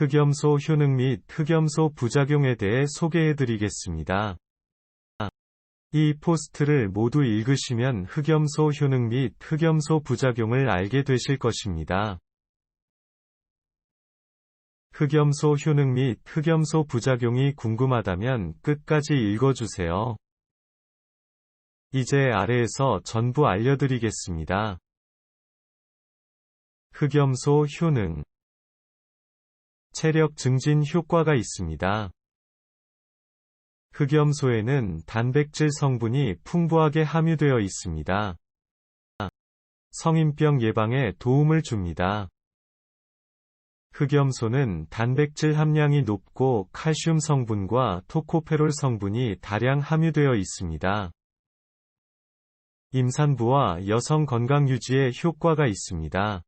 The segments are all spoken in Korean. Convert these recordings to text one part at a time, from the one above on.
흑염소 효능 및 흑염소 부작용에 대해 소개해 드리겠습니다. 이 포스트를 모두 읽으시면 흑염소 효능 및 흑염소 부작용을 알게 되실 것입니다. 흑염소 효능 및 흑염소 부작용이 궁금하다면 끝까지 읽어주세요. 이제 아래에서 전부 알려드리겠습니다. 흑염소 효능 체력 증진 효과가 있습니다. 흑염소에는 단백질 성분이 풍부하게 함유되어 있습니다. 성인병 예방에 도움을 줍니다. 흑염소는 단백질 함량이 높고 칼슘 성분과 토코페롤 성분이 다량 함유되어 있습니다. 임산부와 여성 건강 유지에 효과가 있습니다.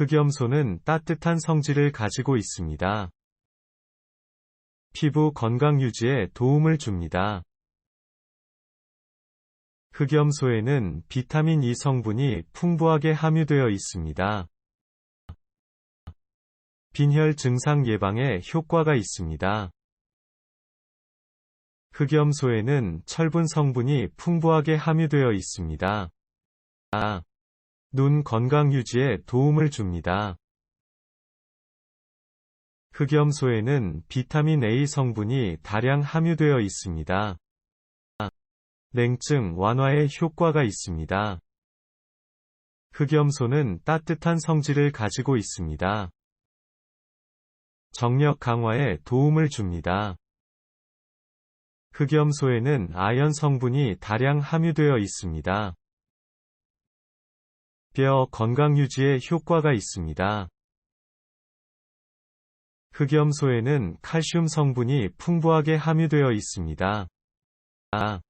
흑염소는 따뜻한 성질을 가지고 있습니다. 피부 건강 유지에 도움을 줍니다. 흑염소에는 비타민 E 성분이 풍부하게 함유되어 있습니다. 빈혈 증상 예방에 효과가 있습니다. 흑염소에는 철분 성분이 풍부하게 함유되어 있습니다. 아, 눈 건강 유지에 도움을 줍니다. 흑염소에는 비타민 A 성분이 다량 함유되어 있습니다. 냉증 완화에 효과가 있습니다. 흑염소는 따뜻한 성질을 가지고 있습니다. 정력 강화에 도움을 줍니다. 흑염소에는 아연 성분이 다량 함유되어 있습니다. 뼈 건강 유지에 효과가 있습니다. 흑염소에는 칼슘 성분이 풍부하게 함유되어 있습니다. 아.